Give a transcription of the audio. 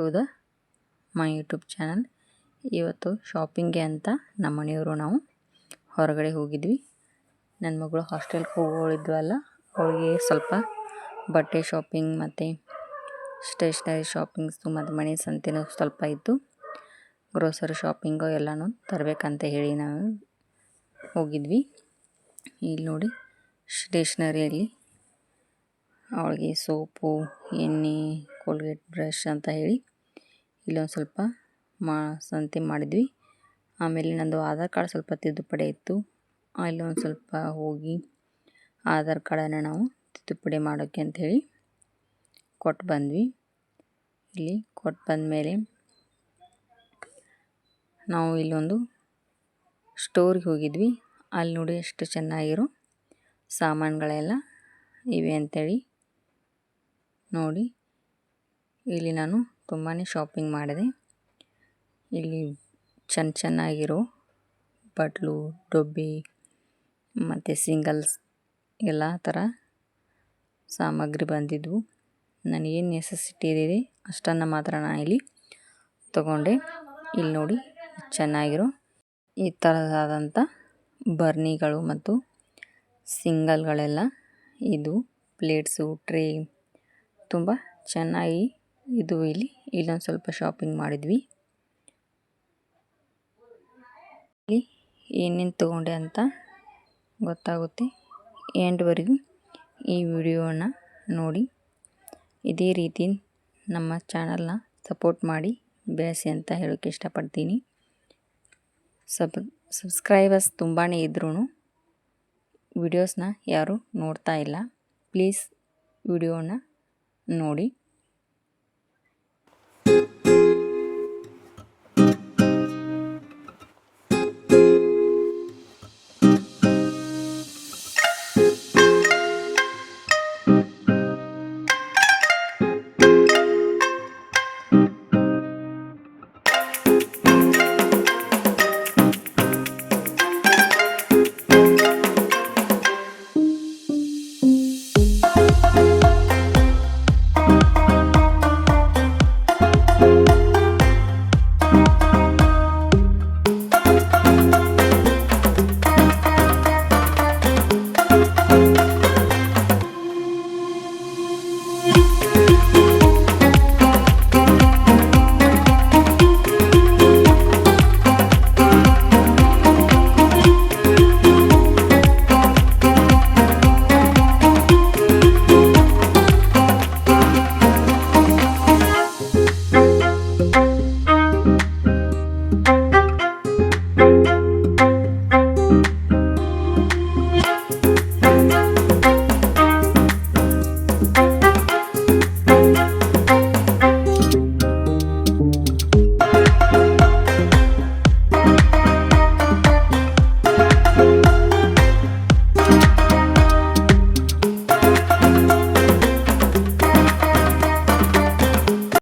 To the my YouTube channel ಇವತ್ತು ಶಾಪಿಂಗ್ಗೆ ಅಂತ ನಮ್ಮ ಮನೆಯವರು ನಾವು ಹೊರಗಡೆ ಹೋಗಿದ್ವಿ. ನನ್ನ ಮಗಳು ಹಾಸ್ಟೆಲ್ಗೆ ಹೋಗೋಳಿದ್ವಲ್ಲ ಅವಳಿಗೆ ಸ್ವಲ್ಪ ಬಟ್ಟೆ ಶಾಪಿಂಗ್ ಮತ್ತು ಸ್ಟೇಷ್ನರಿ ಶಾಪಿಂಗ್ಸು ಮತ್ತು ಮನೆ ಸಂತೆನೂ ಸ್ವಲ್ಪ ಇತ್ತು. ಗ್ರೋಸರಿ ಶಾಪಿಂಗು ಎಲ್ಲನೂ ತರಬೇಕಂತ ಹೇಳಿ ನಾವು ಹೋಗಿದ್ವಿ. ಇಲ್ಲಿ ನೋಡಿ ಸ್ಟೇಷ್ನರಿಯಲ್ಲಿ ಅವಳಿಗೆ ಸೋಪು, ಎಣ್ಣೆ ಕೋಲ್ಗೇಟ್ ಬ್ರಷ್ ಅಂತ ಹೇಳಿ ಇಲ್ಲೊಂದು ಸ್ವಲ್ಪ ಮಾ, ಸಂತೆ ಮಾಡಿದ್ವಿ. ಆಮೇಲೆ ನಂದು ಆಧಾರ್ ಕಾರ್ಡ್ ಸ್ವಲ್ಪ ತಿದ್ದುಪಡಿ ಇತ್ತು. ಅಲ್ಲೊಂದು ಸ್ವಲ್ಪ ಹೋಗಿ ಆಧಾರ್ ಕಾರ್ಡನ್ನು ನಾವು ತಿದ್ದುಪಡಿ ಮಾಡೋಕ್ಕೆ ಅಂಥೇಳಿ ಕೊಟ್ಟು ಬಂದ್ವಿ. ಇಲ್ಲಿ ಕೊಟ್ಟು ಬಂದಮೇಲೆ ನಾವು ಇಲ್ಲೊಂದು ಸ್ಟೋರಿಗೆ ಹೋಗಿದ್ವಿ. ಅಲ್ಲಿ ನೋಡಿ ಎಷ್ಟು ಚೆನ್ನಾಗಿರೋ ಸಾಮಾನುಗಳೆಲ್ಲ ಇವೆ ಅಂಥೇಳಿ ನೋಡಿ. ಇಲ್ಲಿ ನಾನು ತುಂಬಾ ಶಾಪಿಂಗ್ ಮಾಡಿದೆ. ಇಲ್ಲಿ ಚೆನ್ನ ಚೆನ್ನಾಗಿರೋ ಬಟ್ಲು, ಡೊಬ್ಬಿ, ಮತ್ತು ಸಿಂಗಲ್ಸ್ ಎಲ್ಲ ಥರ ಸಾಮಗ್ರಿ ಬಂದಿದ್ವು. ನನಗೇನು ನೆಸೆಸಿಟಿ ಇದೆ ಅಷ್ಟನ್ನು ಮಾತ್ರ ನಾನು ಇಲ್ಲಿ ತಗೊಂಡೆ. ಇಲ್ಲಿ ನೋಡಿ ಚೆನ್ನಾಗಿರೋ ಈ ಥರದಾದಂಥ ಬರ್ನಿಗಳು ಮತ್ತು ಸಿಂಗಲ್ಗಳೆಲ್ಲ ಇದು ಪ್ಲೇಟ್ಸು ಟ್ರೇ ತುಂಬ ಚೆನ್ನಾಗಿ ಇದು ಇಲ್ಲಿ, ಇಲ್ಲೊಂದು ಸ್ವಲ್ಪ ಶಾಪಿಂಗ್ ಮಾಡಿದ್ವಿ. ಇಲ್ಲಿ ಏನೇನು ತೊಗೊಂಡೆ ಅಂತ ಗೊತ್ತಾಗುತ್ತೆ. ಎಂಡ್ವರೆಗೂ ಈ ವಿಡಿಯೋನ ನೋಡಿ. ಇದೇ ರೀತಿ ನಮ್ಮ ಚಾನಲ್ನ ಸಪೋರ್ಟ್ ಮಾಡಿ, ಬೆಳೆಸಿ ಅಂತ ಹೇಳೋಕ್ಕೆ ಇಷ್ಟಪಡ್ತೀನಿ. ಸಬ್ ಸಬ್ಸ್ಕ್ರೈಬರ್ಸ್ ತುಂಬಾ ಇದ್ರೂ ವಿಡಿಯೋಸ್ನ ಯಾರೂ ನೋಡ್ತಾ ಇಲ್ಲ. ಪ್ಲೀಸ್ ವಿಡಿಯೋನ ನೋಡಿ.